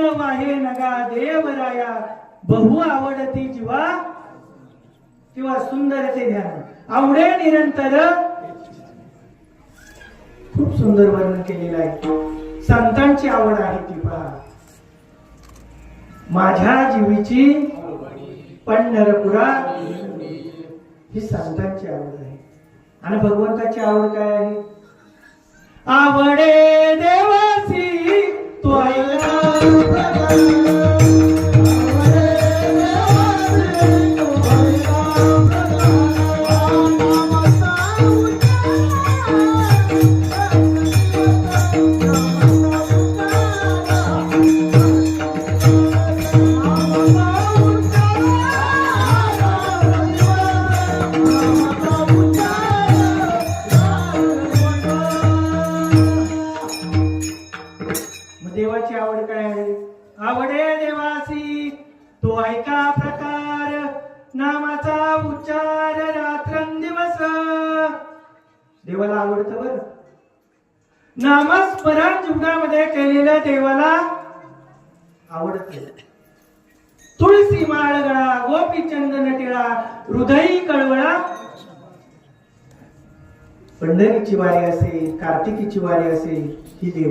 मन वाहे नगा देवराया. बहु आवडती जीवा किंवा सुंदरचे ध्यान. आवडे निरंतर. खूप सुंदर वर्णन केलेलं आहे. संतांची आवड आहे ती पहा. माझ्या जीवीची पंढरपुरा. ही संतांची आवड आहे. आणि भगवंताची आवड काय आहे? आवडे देवासी ऐका मग देवाची आवड काय आहे? आवडे देवासी तो ऐका प्रकार. नामाचा उच्चार रात्रंदिवस. देवाला आवडतं बर. नामस्मरण जीवनामध्ये केलेलं देवाला आवडत. तुळशी माळगळा गोपी चंदन टिळा हृदयी कळवळा. पंढरीची वारी असेल कार्तिकीची वारी असेल ही देवा